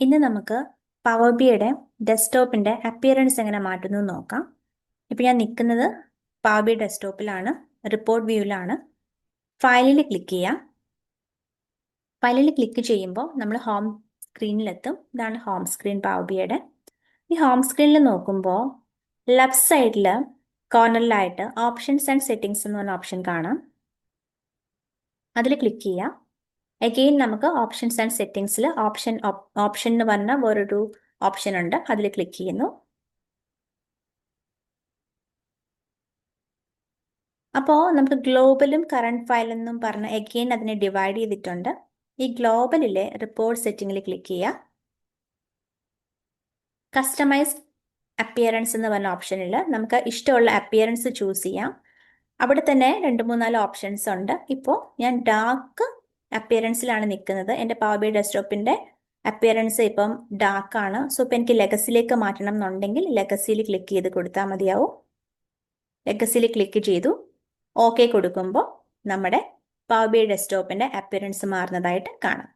ഇന്ന് നമുക്ക് പവർ ബിയുടെ ഡെസ്ക്ടോപ്പിന്റെ അപ്പിയറൻസ് എങ്ങനെ മാറ്റുന്നു നോക്കാം. ഇപ്പം ഞാൻ നിൽക്കുന്നത് പവർ ബി ഡെസ്ക്ടോപ്പിലാണ് റിപ്പോർട്ട് വ്യൂവിലാണ് ഫയലിൽ ക്ലിക്ക് ചെയ്യാം. ഫയലിൽ ക്ലിക്ക് ചെയ്യുമ്പോൾ നമ്മൾ ഹോം സ്ക്രീനിലെത്തും ഇതാണ് ഹോം സ്ക്രീൻ പവർ ബിയുടെ ഈ ഹോം സ്ക്രീനിൽ നോക്കുമ്പോൾ ലെഫ്റ്റ് സൈഡിൽ കോർണറിലായിട്ട് ഓപ്ഷൻസ് ആൻഡ് സെറ്റിംഗ്സ് എന്ന് പറഞ്ഞ ഓപ്ഷൻ കാണാം. അതിൽ ക്ലിക്ക് ചെയ്യാം. അഗെയിൻ നമുക്ക് ഓപ്ഷൻസ് ആൻഡ് സെറ്റിംഗ്സിൽ ഓപ്ഷൻ ഓപ്ഷൻ എന്ന് പറഞ്ഞ വേറൊരു ഓപ്ഷൻ ഉണ്ട്. അതിൽ ക്ലിക്ക് ചെയ്യുന്നു. അപ്പോൾ നമുക്ക് ഗ്ലോബലും കറണ്ട് ഫയൽ എന്നും പറഞ്ഞ് അഗെയിൻ അതിനെ ഡിവൈഡ് ചെയ്തിട്ടുണ്ട്. ഈ ഗ്ലോബലിലെ റിപ്പോർട്ട് സെറ്റിംഗിൽ ക്ലിക്ക് ചെയ്യുക. കസ്റ്റമൈസ് അപ്പിയറൻസ് എന്ന് പറഞ്ഞ ഓപ്ഷനിൽ നമുക്ക് ഇഷ്ടമുള്ള അപ്പിയറൻസ് ചൂസ് ചെയ്യാം. അവിടെ തന്നെ രണ്ട് മൂന്നാൽ ഓപ്ഷൻസ് ഉണ്ട്. ഇപ്പോൾ ഞാൻ ഡാർക്ക് അപ്പിയറൻസിലാണ് നിൽക്കുന്നത് എന്റെ പവർ ബി ഡെസ്ക്ടോപ്പിന്റെ അപ്പിയറൻസ് ഇപ്പം ഡാർക്ക് ആണ്. സോ ഇപ്പം എനിക്ക് ലെഗസിലേക്ക് മാറ്റണം എന്നുണ്ടെങ്കിൽ ലെഗസിയിൽ ക്ലിക്ക് ചെയ്ത് കൊടുത്താൽ മതിയാവും. ലെഗസിയിൽ ക്ലിക്ക് ചെയ്തു. ഓക്കെ കൊടുക്കുമ്പോൾ നമ്മുടെ പവർ ബി ഡെസ്ക്ടോപ്പിന്റെ അപ്പിയറൻസ് മാറുന്നതായിട്ട് കാണാം.